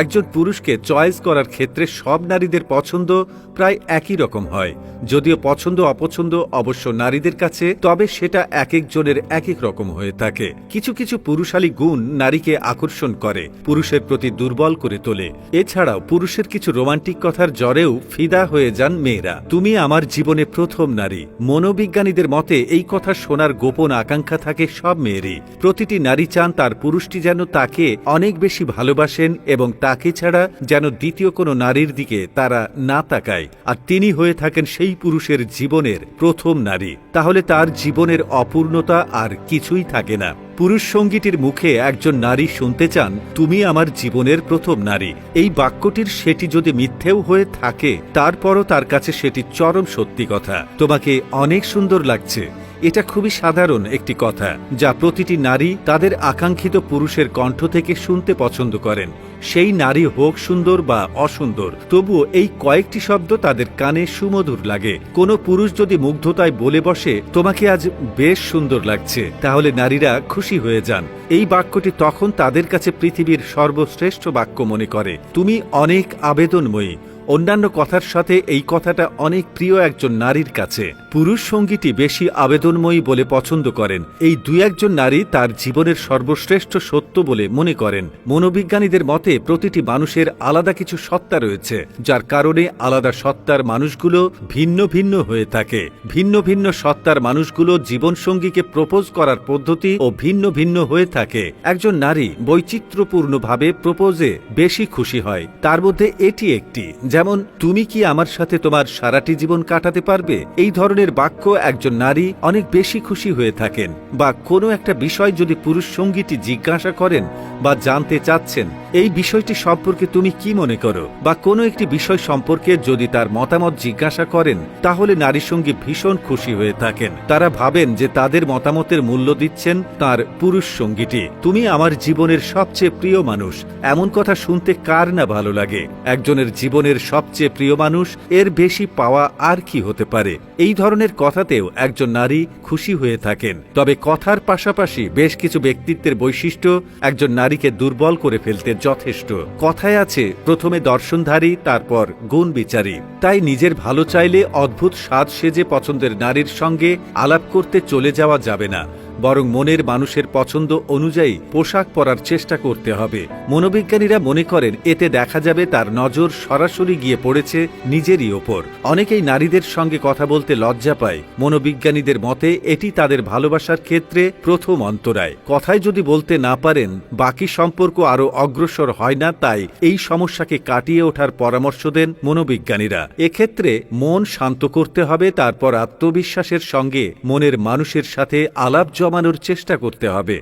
একজন পুরুষকে চয়েস করার ক্ষেত্রে সব নারীদের পছন্দ প্রায় একই রকম হয়। যদিও পছন্দ অপছন্দ অবশ্য নারীদের কাছে, তবে সেটা এক একজনের এক এক রকম হয়ে থাকে। কিছু কিছু পুরুষালী গুণ নারীকে আকর্ষণ করে, পুরুষের প্রতি দুর্বল করে তোলে। এছাড়াও পুরুষের কিছু রোমান্টিক কথার জ্বরেও ফিদা হয়ে যান মেয়েরা। তুমি আমার জীবনে প্রথম নারী। মনোবিজ্ঞানীদের মতে, এই কথা শোনার গোপন আকাঙ্ক্ষা থাকে সব মেয়েরই। প্রতিটি নারী চান তার পুরুষটি যেন তাকে অনেক বেশি ভালোবাসেন এবং তাকে ছাড়া যেন দ্বিতীয় কোনো নারীর দিকে তারা না তাকায়। আর তিনি হয়ে থাকেন সেই পুরুষের জীবনের প্রথম নারী। তাহলে তার জীবনের অপূর্ণতা আর কিছুই থাকে না। পুরুষ সঙ্গীটির মুখে একজন নারী শুনতে চান, তুমি আমার জীবনের প্রথম নারী। এই বাক্যটির সেটি যদি মিথ্যেও হয়ে থাকে, তারপরও তার কাছে সেটি চরম সত্যি কথা। তোমাকে অনেক সুন্দর লাগছে। এটা খুবই সাধারণ একটি কথা, যা প্রতিটি নারী তাদের আকাঙ্ক্ষিত পুরুষের কণ্ঠ থেকে শুনতে পছন্দ করেন। সেই নারী হোক সুন্দর বা অসুন্দর, তবুও এই কয়েকটি শব্দ তাদের কানে সুমধুর লাগে। কোনো পুরুষ যদি মুগ্ধতায় বলে বসে, তোমাকে আজ বেশ সুন্দর লাগছে তাহলে নারীরা খুশি হয়ে যান। এই বাক্যটি তখন তাদের কাছে পৃথিবীর সর্বশ্রেষ্ঠ বাক্য মনে করে, তুমি অনেক আবেদনময়ী অন্যান্য কথার সাথে এই কথাটা অনেক প্রিয় একজন নারীর কাছে। পুরুষ সঙ্গীটি বেশি আবেদনময়ী বলে পছন্দ করেন। এই দুই একজন নারী তার জীবনের সর্বশ্রেষ্ঠ সত্য বলে মনে করেন। মনোবিজ্ঞানীদের মতে প্রতিটি মানুষের আলাদা কিছু সত্তা রয়েছে, যার কারণে আলাদা সত্তার মানুষগুলো ভিন্ন ভিন্ন হয়ে থাকে। ভিন্ন ভিন্ন সত্তার মানুষগুলো জীবনসঙ্গীকে প্রপোজ করার পদ্ধতি ও ভিন্ন ভিন্ন হয়ে থাকে। একজন নারী বৈচিত্র্যপূর্ণভাবে প্রপোজে বেশি খুশি হয়। তার মধ্যে এটি একটি যেমন, তুমি কি আমার সাথে তোমার সারাটি জীবন কাটাতে পারবে? এই ধরনের বাক্য একজন নারী অনেক বেশি খুশি হয়ে থাকেন। বা কোনো একটা বিষয় যদি পুরুষ সঙ্গীটি জিজ্ঞাসা করেন বা জানতে চাচ্ছেন, এই বিষয়টি সম্পর্কে তুমি কি মনে করো? বা কোনো একটি বিষয় সম্পর্কে যদি তার মতামত জিজ্ঞাসা করেন, তাহলে নারী সঙ্গী ভীষণ খুশি হয়ে থাকেন। তারা ভাবেন যে তাদের মতামতের মূল্য দিচ্ছেন তার পুরুষ সঙ্গীটি। তুমি আমার জীবনের সবচেয়ে প্রিয় মানুষ। এমন কথা শুনতে কার না ভালো লাগে? একজনের জীবনের সবচেয়ে প্রিয় মানুষ, এর বেশি পাওয়া আর কি হতে পারে? এই ধরনের কথাতেও একজন নারী খুশি হয়ে থাকেন। তবে কথার পাশাপাশি বেশ কিছু ব্যক্তিত্বের বৈশিষ্ট্য একজন নারীকে দুর্বল করে ফেলতে যথেষ্ট। কথায় আছে, প্রথমে দর্শনধারী, তারপর গুণ বিচারী। তাই নিজের ভালো চাইলে অদ্ভুত স্বাদ সেজে পছন্দের নারীর সঙ্গে আলাপ করতে চলে যাওয়া যাবে না। বরং মনের মানুষের পছন্দ অনুযায়ী পোশাক পরার চেষ্টা করতে হবে। মনোবিজ্ঞানীরা মনে করেন, এতে দেখা যাবে তার নজর সরাসরি গিয়ে পড়েছে নিজেরই ওপর। অনেকেই নারীদের সঙ্গে কথা বলতে লজ্জা পায়। মনোবিজ্ঞানীদের মতে, এটি তাদের ভালোবাসার ক্ষেত্রে প্রথম অন্তরায়। কথায় যদি বলতে না পারেন, বাকি সম্পর্ক আরও অগ্রসর হয় না, তাই এই সমস্যাকে কাটিয়ে ওঠার পরামর্শ দেন মনোবিজ্ঞানীরা। এক্ষেত্রে মন শান্ত করতে হবে, তারপর আত্মবিশ্বাসের সঙ্গে মনের মানুষের সাথে আলাপ জমানোর চেষ্টা করতে হবে।